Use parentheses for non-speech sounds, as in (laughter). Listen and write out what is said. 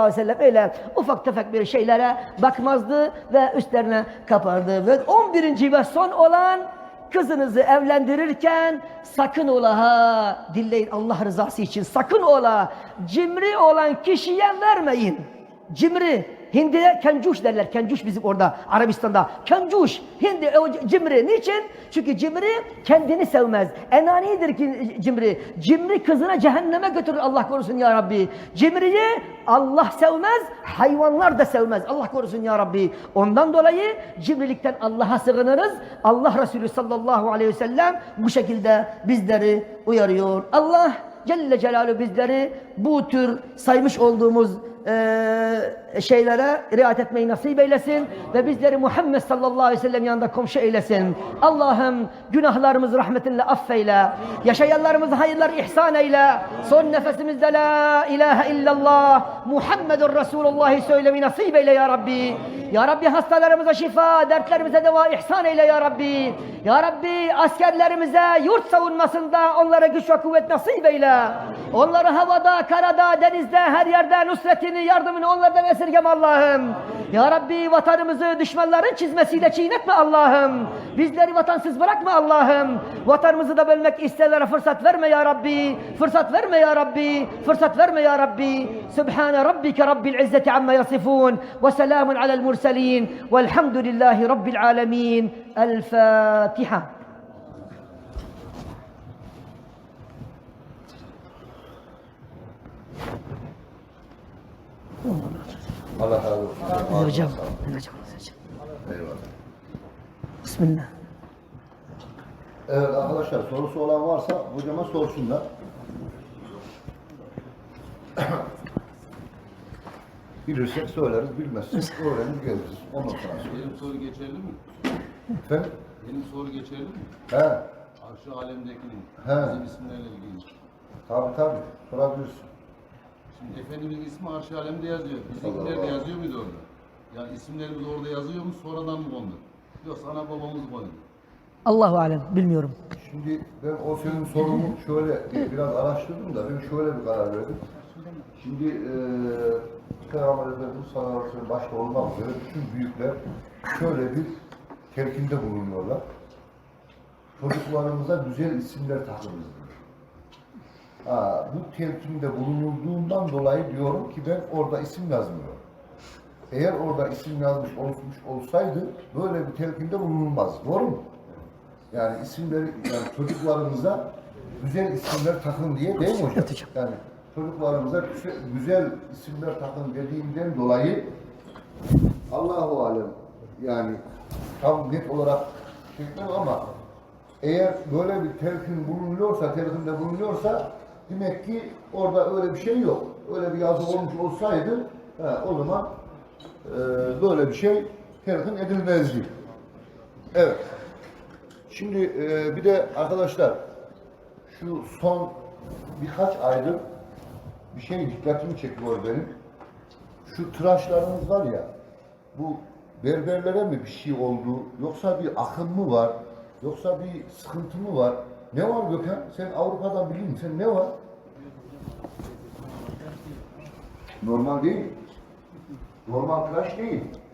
aleyhi ve sellem öyle ufak tefek bir şeylere bakmazdı ve üstlerine kapardı. Ve 11. ve son olan kızınızı evlendirirken sakın ola ha dinleyin Allah rızası için sakın ola cimri olan kişiye vermeyin. Cimri Hindi'de kencuş derler. Kencuş bizim orada Arabistan'da. Kencuş. Hindi o cimri. Niçin? Çünkü cimri kendini sevmez. Enanidir ki cimri. Cimri kızına cehenneme götürür Allah korusun ya Rabbi. Cimriyi Allah sevmez, hayvanlar da sevmez. Allah korusun ya Rabbi. Ondan dolayı cimrilikten Allah'a sığınırız. Allah Resulü sallallahu aleyhi ve sellem bu şekilde bizleri uyarıyor. Allah Celle Celaluhu bizleri bu tür saymış olduğumuz eee, şeylere riayet etmeyi nasip eylesin ve bizleri Muhammed sallallahu aleyhi ve sellem yanında komşu eylesin. Allah'ım günahlarımızı rahmetinle affeyle. Yaşayanlarımızı hayırlar ihsan eyle. Son nefesimizde la ilahe illallah Muhammedur Resulullah söylemeyi nasip eyle ya Rabbi. Ya Rabbi hastalarımıza şifa, dertlerimize deva ihsan eyle ya Rabbi. Ya Rabbi askerlerimize yurt savunmasında onlara güç ve kuvvet nasip eyle. Onları havada, karada, denizde, her yerde nusretini, yardımını onlardan esirgeme Allah'ım. Ya Rabbi vatanımızı düşmanların çizmesiyle çiğnetme Allah'ım. Bizleri vatansız bırakma Allah'ım. Vatanımızı da bölmek isteyenlere fırsat verme ya Rabbi. Fırsat verme ya Rabbi. Fırsat verme ya Rabbi. Sübhane rabbike rabbil izzeti amma yasifun. Ve selamun alel murselin. Velhamdülillahi rabbil alemin. El Fatiha. Allah razı olsun. Hocam. Hocam. Eyvallah. Bismillah. Evet arkadaşlar sorusu olan varsa hocama sorsunlar. (coughs) Bilirsek söyleriz, bilmezsek öğrenir geliriz. Ondan sonra söyleriz. Benim soru geçerli mi? Efendim? Benim soru geçerli mi? He, Arşı alemdekinin He. bizim isimlerle ilgili. tabii tabii. Sorabilirsin. Şimdi Efendimizin ismi Arşı alemde yazıyor. Bizimkiler de yazıyor muydu orada? Yani isimlerimiz orada yazıyor mu sonradan mı kondu? Yoksa ana babamız koydu. Allahu Allahu alem. Bilmiyorum. Şimdi ben o senin sorunu şöyle bir- biraz araştırdım da ben şöyle bir karar verdim. Şimdi eee Peygamber Efendimiz sallallahu aleyhi ve sellem başta olmak üzere bütün büyükler şöyle bir telkinde bulunuyorlar. Çocuklarımıza güzel isimler takınız diyor. Ha, bu telkinde bulunulduğundan dolayı diyorum ki ben orada isim yazmıyorum. Eğer orada isim yazmış olmuş olsaydı böyle bir telkinde bulunulmaz. Doğru mu? Yani isimleri, yani çocuklarımıza güzel isimler takın diye değil mi hocam? Yani çocuklarımıza güzel, güzel isimler takın dediğimden dolayı Allahu alem yani tam net olarak çekmem ama eğer böyle bir telkin bulunuyorsa, telkinde bulunuyorsa demek ki orada öyle bir şey yok. Öyle bir yazı olmuş olsaydı he, o zaman e, böyle bir şey telkin edilmezdi. Evet. Şimdi e, bir de arkadaşlar şu son birkaç aydır bir şey dikkatimi çekiyor benim. Şu tıraşlarımız var ya bu berberlere mi bir şey oldu yoksa bir akım mı var yoksa bir sıkıntı mı var? Ne var Gökhan? Sen Avrupa'dan bilin sen ne var? Normal değil. Normal tıraş değil.